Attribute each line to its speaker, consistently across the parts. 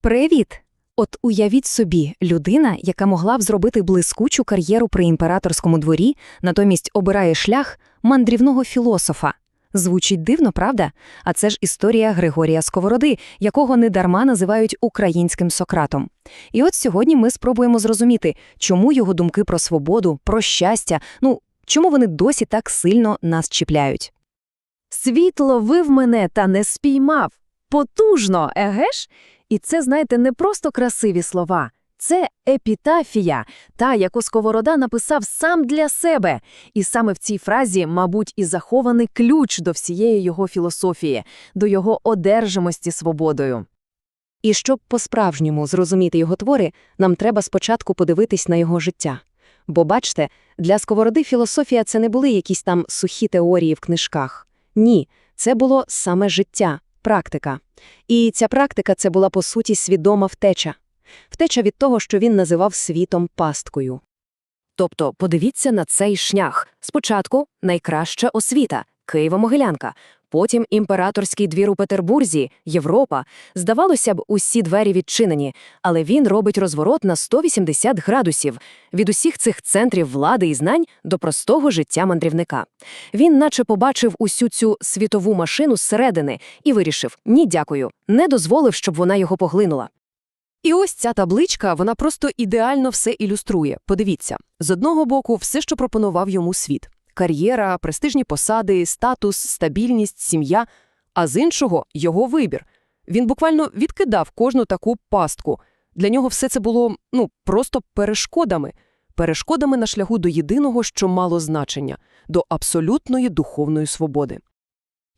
Speaker 1: Привіт! От уявіть собі, людина, яка могла б зробити блискучу кар'єру при імператорському дворі, натомість обирає шлях мандрівного філософа. Звучить дивно, правда? А це ж історія Григорія Сковороди, якого недарма називають українським Сократом. І от сьогодні ми спробуємо зрозуміти, чому його думки про свободу, про щастя, ну, чому вони досі так сильно нас чіпляють.
Speaker 2: Світ ловив мене та не спіймав. Потужно, еге ж? І це, знаєте, не просто красиві слова. Це епітафія, та, яку Сковорода написав сам для себе. І саме в цій фразі, мабуть, і захований ключ до всієї його філософії, до його одержимості свободою.
Speaker 1: І щоб по-справжньому зрозуміти його твори, нам треба спочатку подивитись на його життя. Бо бачте, для Сковороди філософія це не були якісь там сухі теорії в книжках. Ні, це було саме життя, практика. І ця практика це була по суті свідома втеча. Втеча від того, що він називав світом пасткою. Тобто, подивіться на цей шлях. Спочатку найкраща освіта Києво-Могилянка, потім імператорський двір у Петербурзі, Європа. Здавалося б, усі двері відчинені, але він робить розворот на 180 градусів від усіх цих центрів влади і знань до простого життя мандрівника. Він наче побачив усю цю світову машину зсередини і вирішив: ні, дякую, не дозволив, щоб вона його поглинула.
Speaker 3: І ось ця табличка, вона просто ідеально все ілюструє. Подивіться, з одного боку, все, що пропонував йому світ: кар'єра, престижні посади, статус, стабільність, сім'я, а з іншого його вибір. Він буквально відкидав кожну таку пастку. Для нього все це було ну просто перешкодами, перешкодами на шляху до єдиного, що мало значення, до абсолютної духовної свободи.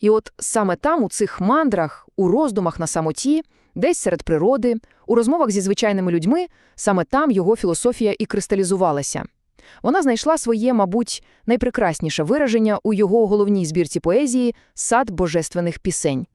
Speaker 4: І от саме там, у цих мандрах, у роздумах на самоті, десь серед природи, у розмовах зі звичайними людьми, саме там його філософія і кристалізувалася. Вона знайшла своє, мабуть, найпрекрасніше вираження у його головній збірці поезії «Сад божественних пісень».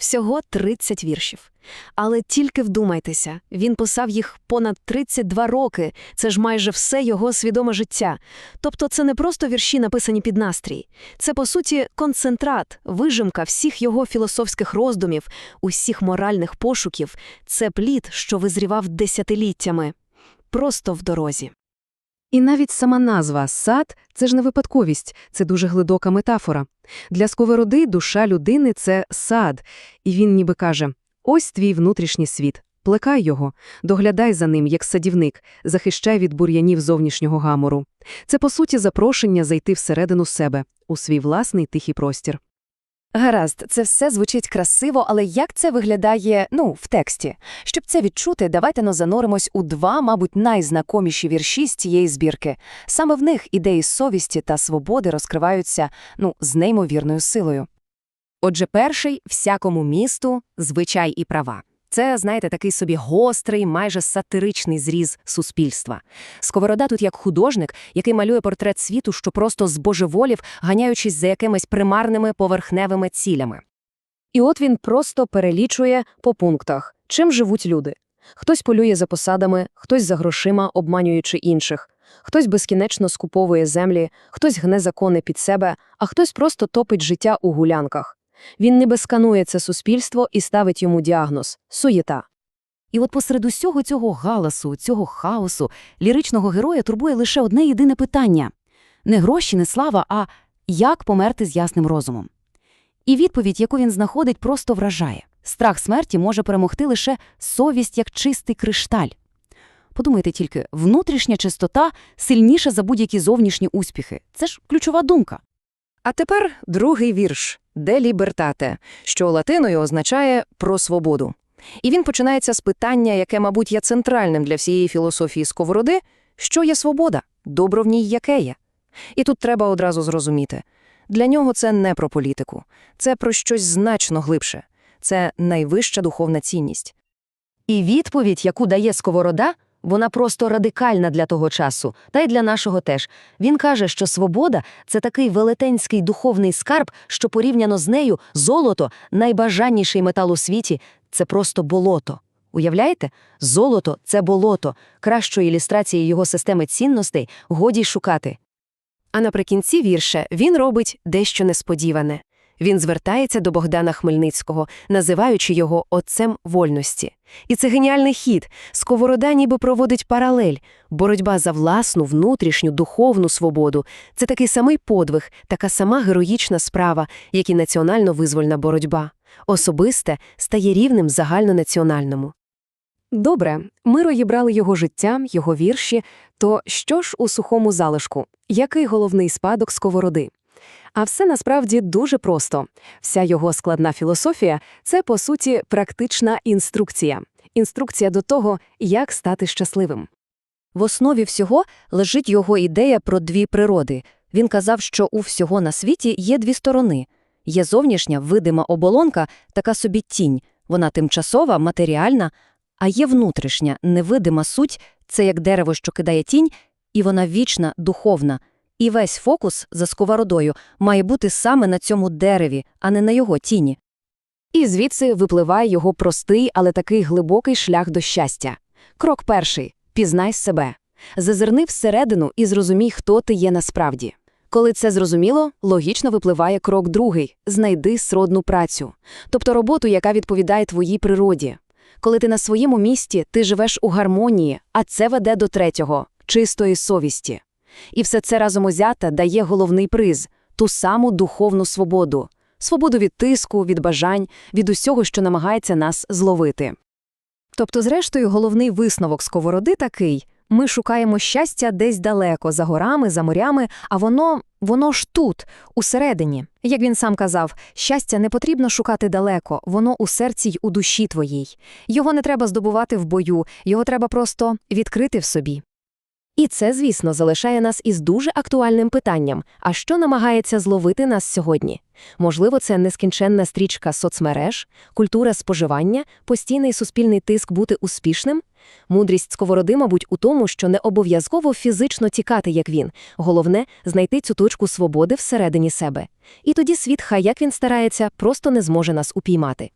Speaker 2: Всього 30 віршів. Але тільки вдумайтеся, він писав їх понад 32 роки, це ж майже все його свідоме життя. Тобто це не просто вірші, написані під настрій. Це, по суті, концентрат, вижимка всіх його філософських роздумів, усіх моральних пошуків. Це плід, що визрівав десятиліттями. Просто в дорозі.
Speaker 5: І навіть сама назва «сад» – це ж не випадковість, це дуже глибока метафора. Для сковороди душа людини – це сад, і він ніби каже «Ось твій внутрішній світ, плекай його, доглядай за ним, як садівник, захищай від бур'янів зовнішнього гамору». Це, по суті, запрошення зайти всередину себе, у свій власний тихий простір.
Speaker 1: Гаразд, це все звучить красиво, але як це виглядає, ну, в тексті? Щоб це відчути, давайте но зануримось у два, мабуть, найзнакоміші вірші з цієї збірки. Саме в них ідеї совісті та свободи розкриваються, ну, з неймовірною силою. Отже, перший всякому місту звичай і права. Це, знаєте, такий собі гострий, майже сатиричний зріз суспільства. Сковорода тут як художник, який малює портрет світу, що просто збожеволів, ганяючись за якимись примарними поверхневими цілями. І от він просто перелічує по пунктах, чим живуть люди. Хтось полює за посадами, хтось за грошима, обманюючи інших, хтось безкінечно скуповує землі, хтось гне закони під себе, а хтось просто топить життя у гулянках. Він ніби сканує це суспільство і ставить йому діагноз – суєта. І от посеред усього цього галасу, цього хаосу, ліричного героя турбує лише одне єдине питання – не гроші, не слава, а як померти з ясним розумом. І відповідь, яку він знаходить, просто вражає. Страх смерті може перемогти лише совість як чистий кришталь. Подумайте тільки, внутрішня чистота сильніша за будь-які зовнішні успіхи. Це ж ключова думка. А тепер другий вірш «Де лібертате», що латиною означає «про свободу». І він починається з питання, яке, мабуть, є центральним для всієї філософії Сковороди – що є свобода, добро в ній яке є. І тут треба одразу зрозуміти. Для нього це не про політику, це про щось значно глибше. Це найвища духовна цінність. І відповідь, яку дає Сковорода, вона просто радикальна для того часу, та й для нашого теж. Він каже, що свобода – це такий велетенський духовний скарб, що порівняно з нею золото, найбажанніший метал у світі – це просто болото. Уявляєте? Золото – це болото. Кращої ілюстрації його системи цінностей годі шукати. А наприкінці вірша він робить дещо несподіване.
Speaker 3: Він звертається до Богдана Хмельницького, називаючи його отцем вольності. І це геніальний хід. Сковорода ніби проводить паралель. Боротьба за власну, внутрішню, духовну свободу – це такий самий подвиг, така сама героїчна справа, як і національно-визвольна боротьба. Особисте стає рівним загальнонаціональному.
Speaker 1: Добре, ми розібрали його життя, його вірші. То що ж у сухому залишку? Який головний спадок сковороди? А все насправді дуже просто. Вся його складна філософія – це, по суті, практична інструкція. Інструкція до того, як стати щасливим.
Speaker 6: В основі всього лежить його ідея про дві природи. Він казав, що у всього на світі є дві сторони. Є зовнішня видима оболонка, така собі тінь, вона тимчасова, матеріальна, а є внутрішня, невидима суть, це як дерево, що кидає тінь, і вона вічна, духовна. І весь фокус за сковородою має бути саме на цьому дереві, а не на його тіні.
Speaker 1: І звідси випливає його простий, але такий глибокий шлях до щастя. Крок перший – пізнай себе. Зазирни всередину і зрозумій, хто ти є насправді. Коли це зрозуміло, логічно випливає крок другий – знайди сродну працю. Тобто роботу, яка відповідає твоїй природі. Коли ти на своєму місці, ти живеш у гармонії, а це веде до третього – чистої совісті. І все це разом узяте дає головний приз – ту саму духовну свободу. Свободу від тиску, від бажань, від усього, що намагається нас зловити. Тобто, зрештою, головний висновок сковороди такий – ми шукаємо щастя десь далеко, за горами, за морями, а воно, воно ж тут, усередині. Як він сам казав, щастя не потрібно шукати далеко, воно у серці й у душі твоїй. Його не треба здобувати в бою, його треба просто відкрити в собі. І це, звісно, залишає нас із дуже актуальним питанням – а що намагається зловити нас сьогодні? Можливо, це нескінченна стрічка соцмереж, культура споживання, постійний суспільний тиск бути успішним? Мудрість сковороди, мабуть, у тому, що не обов'язково фізично тікати, як він. Головне – знайти цю точку свободи всередині себе. І тоді світ, хай як він старається, просто не зможе нас упіймати.